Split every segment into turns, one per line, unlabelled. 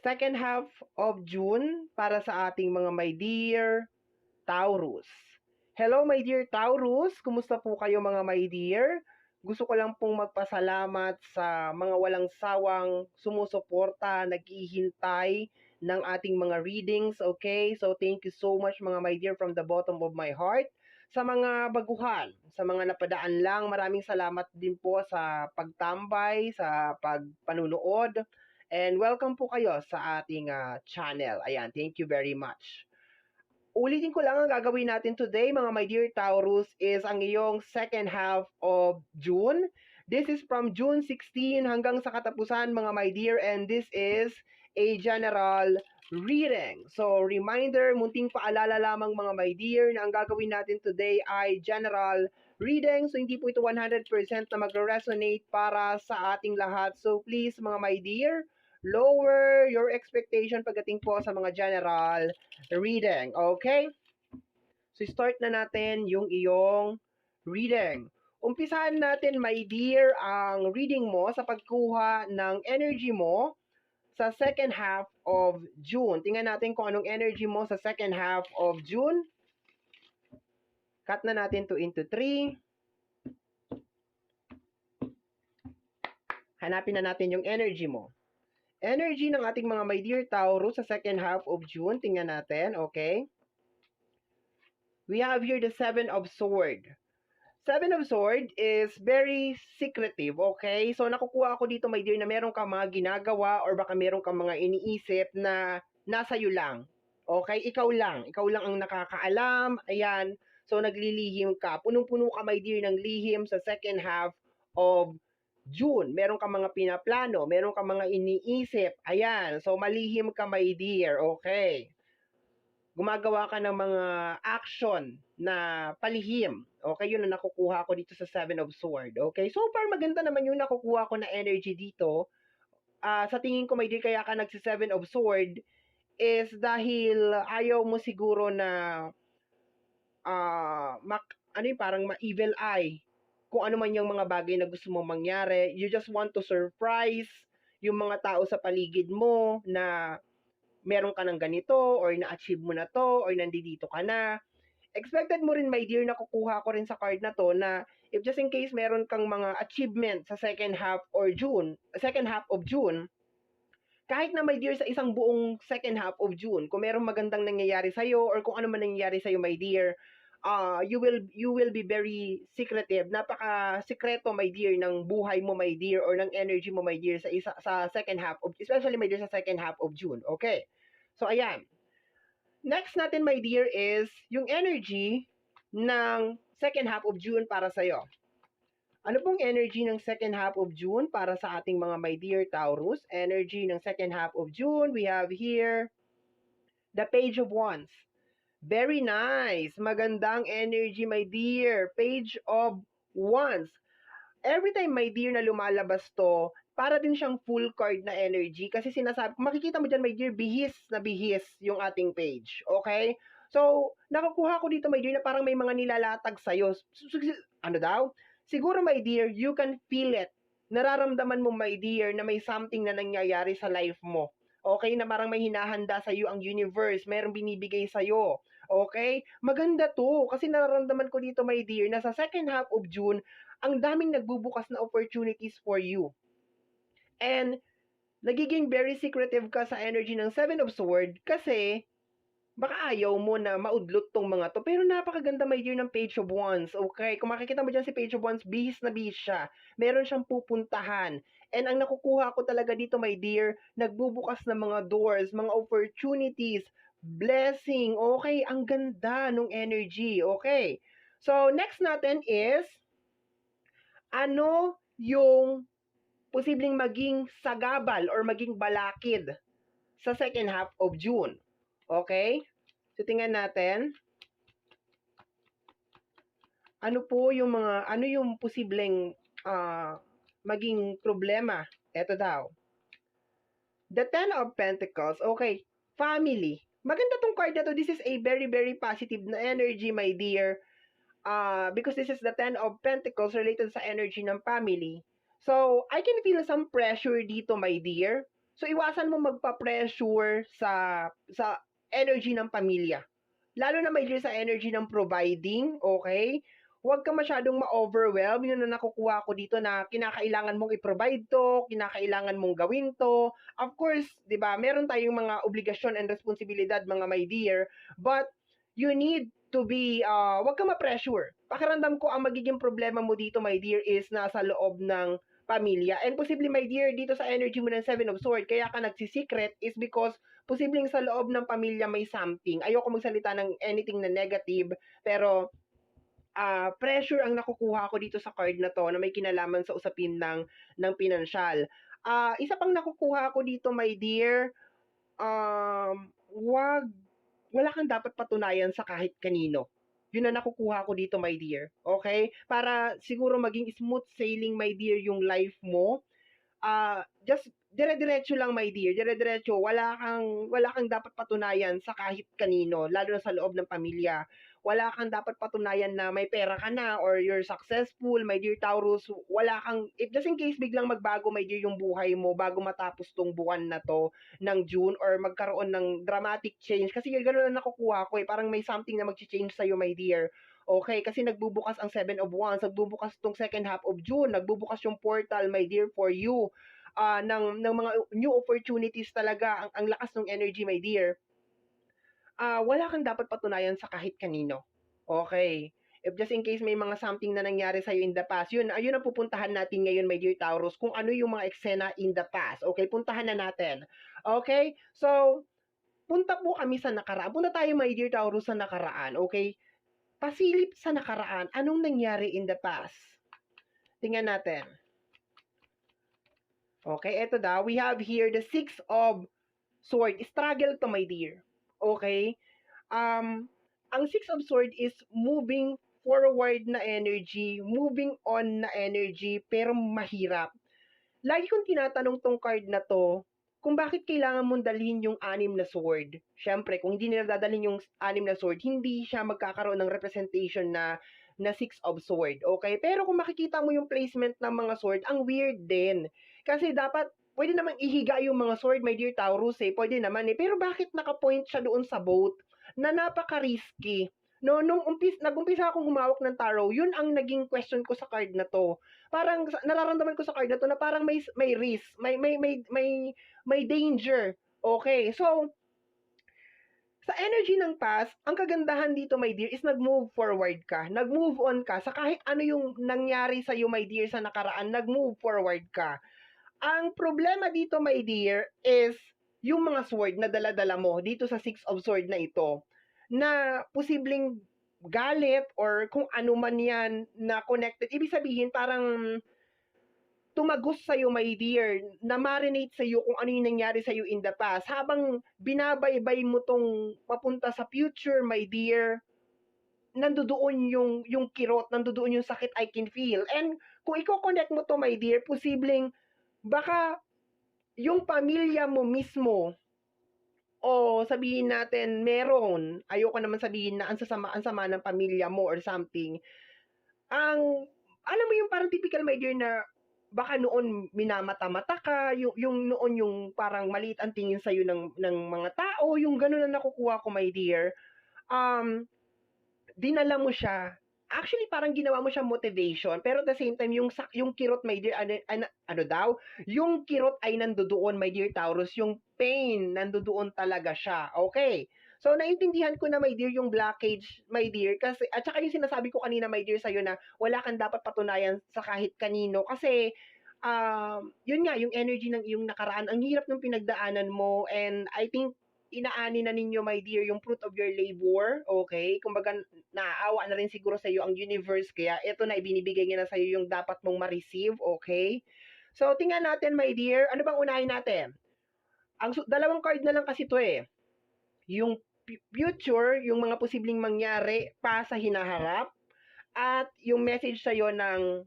second half of June para sa ating mga my dear Taurus. Hello my dear Taurus, kumusta po kayo mga my dear? Gusto ko lang pong magpasalamat sa mga walang sawang sumusuporta, naghihintay ng ating mga readings, okay? So thank you so much mga my dear from the bottom of my heart. Sa mga baguhan, sa mga napadaan lang, maraming salamat din po sa pagtambay, sa pagpanunood. And welcome po kayo sa ating uh, channel. Ayan, thank you very much. Ulitin ko lang ang gagawin natin today, mga my dear Taurus, is ang iyong second half of June. This is from June 16 hanggang sa katapusan, mga my dear, and this is a general reading. So, reminder, munting paalala lamang mga my dear na ang gagawin natin today ay general reading. So, hindi po ito 100% na magre-resonate para sa ating lahat. So, please mga my dear, lower your expectation pagdating po sa mga general reading. Okay? So, start na natin yung iyong reading. Umpisahan natin, my dear, ang reading mo sa pagkuha ng energy mo sa second half of June. Tingnan natin kung anong energy mo sa second half of June. Cut na natin to into 3. Hanapin na natin yung energy mo. Energy ng ating mga my dear Taurus sa second half of June. Tingnan natin, okay? We have here the Seven of Sword. Seven of Sword is very secretive, okay? So, nakukuha ako dito, my dear, na meron kang mga ginagawa or baka meron kang mga iniisip na nasa iyo lang. Okay? Ikaw lang. Ikaw lang ang nakakaalam. Ayan. So, naglilihim ka. Punong-puno ka, my dear, ng lihim sa second half of June. Meron kang mga pinaplano. Meron kang mga iniisip. Ayan. So, malihim ka, my dear. Okay gumagawa ka ng mga action na palihim. Okay, yun ang nakukuha ko dito sa Seven of Sword. Okay, so far maganda naman yung nakukuha ko na energy dito. Uh, sa tingin ko, may di kaya ka nagsi Seven of Sword is dahil ayaw mo siguro na uh, mak, ano yung parang ma-evil eye kung ano man yung mga bagay na gusto mong mangyari. You just want to surprise yung mga tao sa paligid mo na meron ka ng ganito or na-achieve mo na to or nandito ka na. Expected mo rin, my dear, na kukuha ko rin sa card na to na if just in case meron kang mga achievement sa second half or June, second half of June, kahit na my dear sa isang buong second half of June, kung merong magandang nangyayari sa iyo or kung ano man nangyayari sa iyo, my dear, uh, you will you will be very secretive. Napaka sikreto my dear ng buhay mo my dear or ng energy mo my dear sa isa sa second half of especially my dear sa second half of June. Okay. So ayan. Next natin, my dear, is yung energy ng second half of June para sa iyo. Ano pong energy ng second half of June para sa ating mga my dear Taurus? Energy ng second half of June, we have here the Page of Wands. Very nice. Magandang energy, my dear. Page of Wands. Every time, my dear, na lumalabas to, para din siyang full card na energy kasi sinasabi, makikita mo dyan, my dear, bihis na bihis yung ating page. Okay? So, nakukuha ko dito, my dear, na parang may mga nilalatag sa'yo. Ano daw? Siguro, my dear, you can feel it. Nararamdaman mo, my dear, na may something na nangyayari sa life mo. Okay? Na parang may hinahanda sa iyo ang universe. Merong binibigay sa iyo. Okay? Maganda to. Kasi nararamdaman ko dito, my dear, na sa second half of June, ang daming nagbubukas na opportunities for you. And nagiging very secretive ka sa energy ng Seven of Swords kasi baka ayaw mo na maudlot tong mga to. Pero napakaganda my dear ng Page of Wands. Okay? Kung makikita mo dyan si Page of Wands, bihis na bihis siya. Meron siyang pupuntahan. And ang nakukuha ko talaga dito, my dear, nagbubukas ng mga doors, mga opportunities, blessing. Okay? Ang ganda nung energy. Okay? So, next natin is, ano yung posibleng maging sagabal or maging balakid sa second half of June. Okay? So, tingnan natin. Ano po yung mga, ano yung posibleng uh, maging problema? Ito daw. The Ten of Pentacles. Okay. Family. Maganda tong card na to. This is a very, very positive na energy, my dear. Uh, because this is the Ten of Pentacles related sa energy ng family So, I can feel some pressure dito, my dear. So iwasan mo magpa-pressure sa sa energy ng pamilya. Lalo na may dear sa energy ng providing, okay? Huwag ka masyadong ma-overwhelm. Yun na nakukuha ko dito na kinakailangan mong i-provide to, kinakailangan mong gawin to. Of course, 'di ba? Meron tayong mga obligasyon and responsibilidad mga my dear, but you need to be uh, wag ka ma-pressure. Pakiramdam ko ang magiging problema mo dito my dear is nasa loob ng pamilya. And possibly, my dear, dito sa energy mo ng Seven of Swords, kaya ka nagsisecret is because posibleng sa loob ng pamilya may something. Ayoko magsalita ng anything na negative, pero uh, pressure ang nakukuha ko dito sa card na to na may kinalaman sa usapin ng, ng pinansyal. Uh, isa pang nakukuha ko dito, my dear, um, wag, wala kang dapat patunayan sa kahit kanino yun na nakukuha ko dito, my dear. Okay? Para siguro maging smooth sailing, my dear, yung life mo. Uh, just dire-diretso lang, my dear. Dire-diretso. Wala kang, wala kang dapat patunayan sa kahit kanino, lalo na sa loob ng pamilya wala kang dapat patunayan na may pera ka na or you're successful, my dear Taurus, wala kang, if just in case biglang magbago, my dear, yung buhay mo bago matapos tong buwan na to ng June or magkaroon ng dramatic change, kasi gano'n na nakukuha ko eh, parang may something na mag-change sa'yo, my dear. Okay, kasi nagbubukas ang Seven of Wands, nagbubukas tong second half of June, nagbubukas yung portal, my dear, for you. Uh, ng, ng mga new opportunities talaga, ang, ang lakas ng energy, my dear uh, wala kang dapat patunayan sa kahit kanino. Okay. If just in case may mga something na nangyari sa'yo in the past, yun, ayun ang pupuntahan natin ngayon, my dear Taurus, kung ano yung mga eksena in the past. Okay, puntahan na natin. Okay? So, punta po kami sa nakaraan. Punta tayo, my dear Taurus, sa nakaraan. Okay? Pasilip sa nakaraan. Anong nangyari in the past? Tingnan natin. Okay, eto daw. We have here the Six of Sword. Struggle to, my dear. Okay? Um, ang Six of Swords is moving forward na energy, moving on na energy, pero mahirap. Lagi kong tinatanong tong card na to, kung bakit kailangan mong dalhin yung anim na sword. Siyempre, kung hindi nila dadalhin yung anim na sword, hindi siya magkakaroon ng representation na na six of sword. Okay? Pero kung makikita mo yung placement ng mga sword, ang weird din. Kasi dapat pwede naman ihiga yung mga sword, my dear Taurus, eh. Pwede naman eh. Pero bakit nakapoint siya doon sa boat na napaka-risky? No, nung umpis, nag-umpisa akong humawak ng tarot, yun ang naging question ko sa card na to. Parang nararamdaman ko sa card na to na parang may may risk, may may may may, may danger. Okay. So, sa energy ng past, ang kagandahan dito, my dear, is nag-move forward ka. Nag-move on ka. Sa kahit ano yung nangyari sa iyo, my dear, sa nakaraan, nag-move forward ka. Ang problema dito, my dear, is yung mga sword na dala-dala mo dito sa Six of Sword na ito na posibleng galit or kung ano man yan na connected. Ibig sabihin, parang tumagos sa'yo, my dear, na marinate sa'yo kung ano yung nangyari sa'yo in the past. Habang binabaybay mo tong papunta sa future, my dear, nandoon yung, yung kirot, nandoon yung sakit I can feel. And kung i-connect mo to, my dear, posibleng baka yung pamilya mo mismo o sabihin natin meron, ayoko naman sabihin na ang sasama, ang sama ng pamilya mo or something. Ang, alam mo yung parang typical dear na baka noon minamata-mata ka, yung, yung noon yung parang maliit ang tingin sa'yo ng, ng mga tao, yung gano'n na nakukuha ko, my dear. Um, dinala mo siya actually parang ginawa mo siyang motivation pero at the same time yung yung kirot my dear ano, ano, ano daw? Yung kirot ay nandoon my dear Taurus yung pain nandoon talaga siya. Okay. So naintindihan ko na my dear yung blockage my dear kasi at saka yung sinasabi ko kanina my dear sa na wala kang dapat patunayan sa kahit kanino. Kasi um, yun nga, yung energy ng iyong nakaraan, ang hirap ng pinagdaanan mo and I think inaani na ninyo, my dear, yung fruit of your labor, okay? Kumbaga, naaawa na rin siguro sa iyo ang universe, kaya ito na, ibinibigay niya na sa iyo yung dapat mong ma-receive, okay? So, tingnan natin, my dear, ano bang unahin natin? Ang dalawang card na lang kasi to eh. Yung future, yung mga posibleng mangyari pa sa hinaharap, at yung message sa iyo ng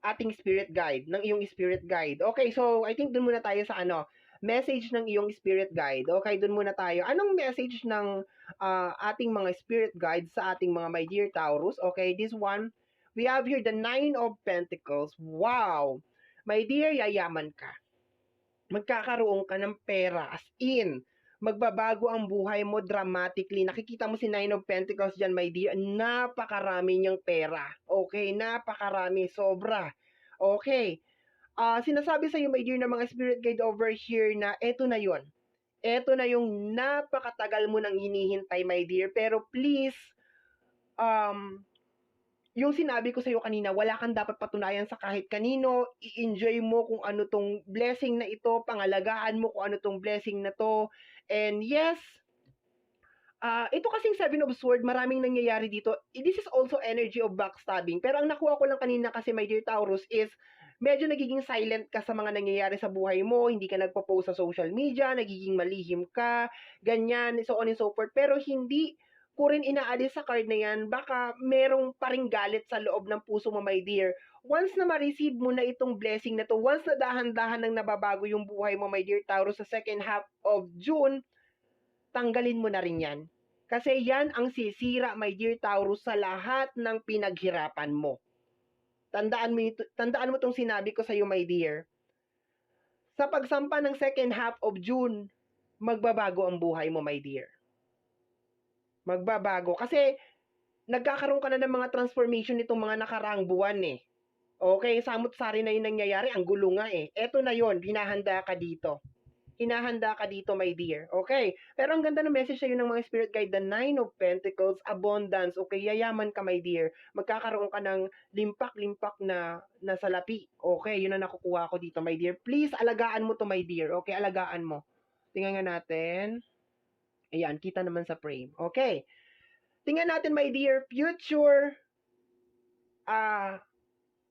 ating spirit guide, ng iyong spirit guide. Okay, so I think dun muna tayo sa ano, message ng iyong spirit guide. Okay, dun muna tayo. Anong message ng uh, ating mga spirit guide sa ating mga my dear Taurus? Okay, this one, we have here the Nine of Pentacles. Wow! My dear, yayaman ka. magkakaroon ka ng pera. As in, magbabago ang buhay mo dramatically. Nakikita mo si Nine of Pentacles dyan, my dear. Napakarami niyang pera. Okay? Napakarami. Sobra. Okay. Ah, sinasabi sa iyo, my dear, ng mga spirit guide over here na eto na yon. Eto na yung napakatagal mo nang hinihintay, my dear. Pero please, um, yung sinabi ko sa iyo kanina, wala kang dapat patunayan sa kahit kanino. I-enjoy mo kung ano tong blessing na ito. Pangalagaan mo kung ano tong blessing na to. And yes, ah ito kasing Seven of Swords, maraming nangyayari dito. This is also energy of backstabbing. Pero ang nakuha ko lang kanina kasi, my dear Taurus, is medyo nagiging silent ka sa mga nangyayari sa buhay mo, hindi ka nagpo-post sa social media, nagiging malihim ka, ganyan, so on and so forth. Pero hindi ko rin inaalis sa card na yan, baka merong paring galit sa loob ng puso mo, my dear. Once na ma-receive mo na itong blessing na to, once na dahan-dahan nang nababago yung buhay mo, my dear Taurus, sa second half of June, tanggalin mo na rin yan. Kasi yan ang sisira, my dear Taurus, sa lahat ng pinaghirapan mo. Tandaan mo, ito- tandaan mo itong sinabi ko sa iyo, my dear. Sa pagsampa ng second half of June, magbabago ang buhay mo, my dear. Magbabago. Kasi, nagkakaroon ka na ng mga transformation nitong mga nakaraang buwan eh. Okay, samot-sari na yung nangyayari, ang gulo nga eh. Eto na yon, hinahanda ka dito. Hinahanda ka dito, my dear. Okay? Pero ang ganda ng message sa'yo ng mga spirit guide, the Nine of Pentacles, abundance. Okay, yayaman ka, my dear. Magkakaroon ka ng limpak-limpak na, na salapi. Okay, yun ang nakukuha ko dito, my dear. Please, alagaan mo to, my dear. Okay, alagaan mo. Tingnan nga natin. Ayan, kita naman sa frame. Okay. Tingnan natin, my dear, future, ah,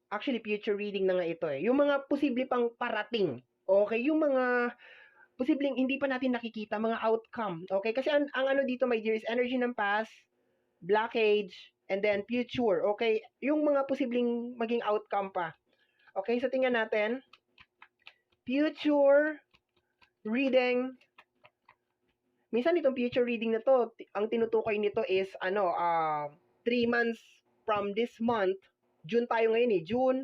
actually, future reading na nga ito eh. Yung mga posible pang parating. Okay, yung mga posibleng hindi pa natin nakikita, mga outcome. Okay, kasi ang, ang ano dito, my dear, is energy ng past, blockage, and then future. Okay, yung mga posibleng maging outcome pa. Okay, so tingnan natin. Future reading. Minsan itong future reading na to, ang tinutukoy nito is ano, uh, three months from this month, June tayo ngayon eh, June,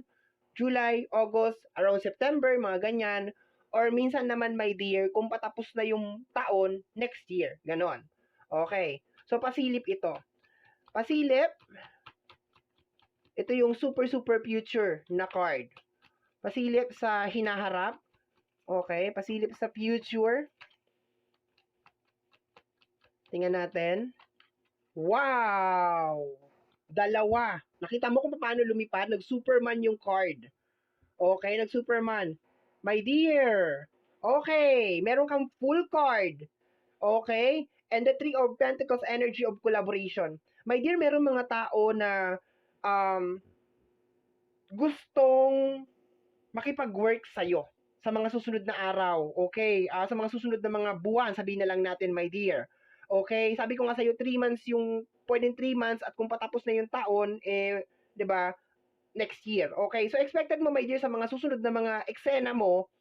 July, August, around September, mga ganyan. Or minsan naman, my dear, kung patapos na yung taon, next year. Ganon. Okay. So, pasilip ito. Pasilip, ito yung super, super future na card. Pasilip sa hinaharap. Okay. Pasilip sa future. Tingnan natin. Wow! Dalawa. Nakita mo kung paano lumipad? Nag-Superman yung card. Okay, nag-Superman. My dear. Okay, meron kang full card. Okay? And the Three of Pentacles energy of collaboration. My dear, meron mga tao na um, gustong makipag-work sa'yo sa mga susunod na araw. Okay? Ah, sa mga susunod na mga buwan, sabihin na lang natin, my dear. Okay? Sabi ko nga sa'yo, 3 months yung, pwedeng 3 months at kung patapos na yung taon, eh, 'di ba next year. Okay? So, expected mo, my dear, sa mga susunod na mga eksena mo,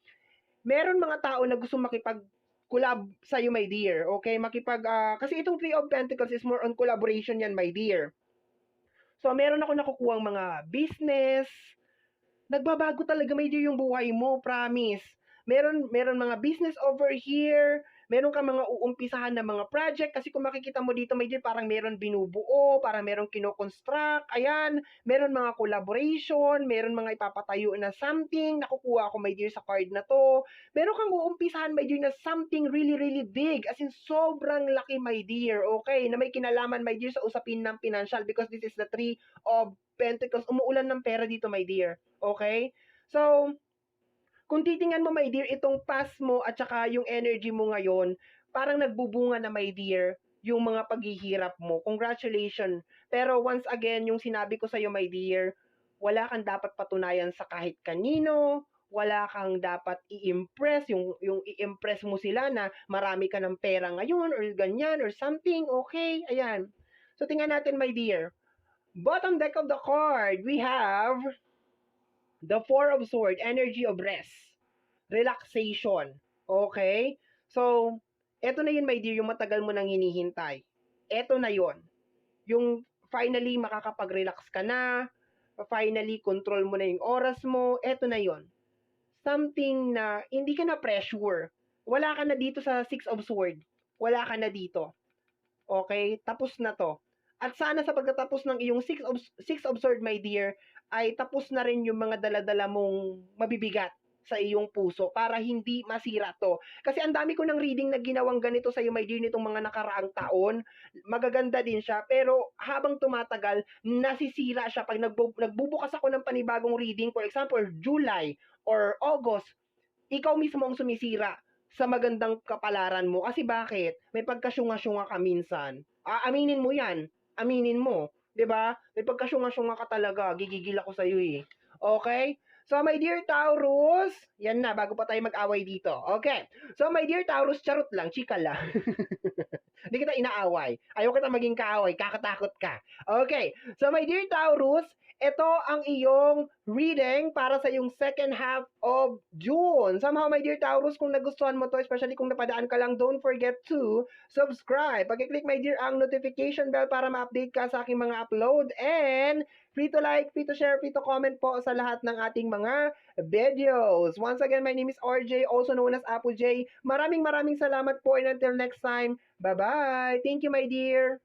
meron mga tao na gusto makipag collab sa iyo, my dear. Okay? Makipag, ah, kasi itong Three of Pentacles is more on collaboration yan, my dear. So, meron ako nakukuhang mga business. Nagbabago talaga, my dear, yung buhay mo, promise. Meron, meron mga business over here. Meron ka mga uumpisahan na mga project. Kasi kung makikita mo dito, my dear, parang meron binubuo, parang meron kinoconstruct. Ayan, meron mga collaboration, meron mga ipapatayo na something. Nakukuha ko, my dear, sa card na to. Meron kang uumpisahan, my dear, na something really, really big. As in, sobrang laki, my dear. Okay, na may kinalaman, my dear, sa usapin ng financial because this is the three of pentacles. Umuulan ng pera dito, my dear. Okay? So, kung titingnan mo, my dear, itong past mo at saka yung energy mo ngayon, parang nagbubunga na, my dear, yung mga paghihirap mo. Congratulations. Pero once again, yung sinabi ko sa'yo, my dear, wala kang dapat patunayan sa kahit kanino, wala kang dapat i-impress, yung, yung i-impress mo sila na marami ka ng pera ngayon or ganyan or something, okay? Ayan. So, tingnan natin, my dear. Bottom deck of the card, we have the Four of Swords, energy of rest, relaxation. Okay? So, eto na yun, my dear, yung matagal mo nang hinihintay. Eto na yun. Yung finally makakapag-relax ka na, finally control mo na yung oras mo, eto na yun. something na hindi ka na pressure. Wala ka na dito sa Six of Sword. Wala ka na dito. Okay? Tapos na to. At sana sa pagkatapos ng iyong Six of, six of Sword, my dear, ay tapos na rin yung mga daladala mong mabibigat sa iyong puso para hindi masira to. Kasi ang dami ko ng reading na ginawang ganito sa iyo, my dear, nitong mga nakaraang taon. Magaganda din siya, pero habang tumatagal, nasisira siya. Pag nagbu- nagbubukas ako ng panibagong reading, for example, July or August, ikaw mismo ang sumisira sa magandang kapalaran mo. Kasi bakit? May pagkasyunga-syunga ka minsan. Ah, aminin mo yan. Aminin mo. 'Di ba? May pagkasyunga-syunga ka talaga. Gigigil ako sa iyo eh. Okay? So, my dear Taurus, yan na, bago pa tayo mag-away dito. Okay. So, my dear Taurus, charot lang, chika lang. Hindi kita inaaway. Ayaw kita maging kaaway, kakatakot ka. Okay. So, my dear Taurus, ito ang iyong reading para sa iyong second half of June. Somehow, my dear Taurus, kung nagustuhan mo to, especially kung napadaan ka lang, don't forget to subscribe. Pag-click, my dear, ang notification bell para ma-update ka sa aking mga upload. And free to like, free to share, free to comment po sa lahat ng ating mga videos. Once again, my name is RJ, also known as Apo J. Maraming maraming salamat po and until next time, bye-bye. Thank you, my dear.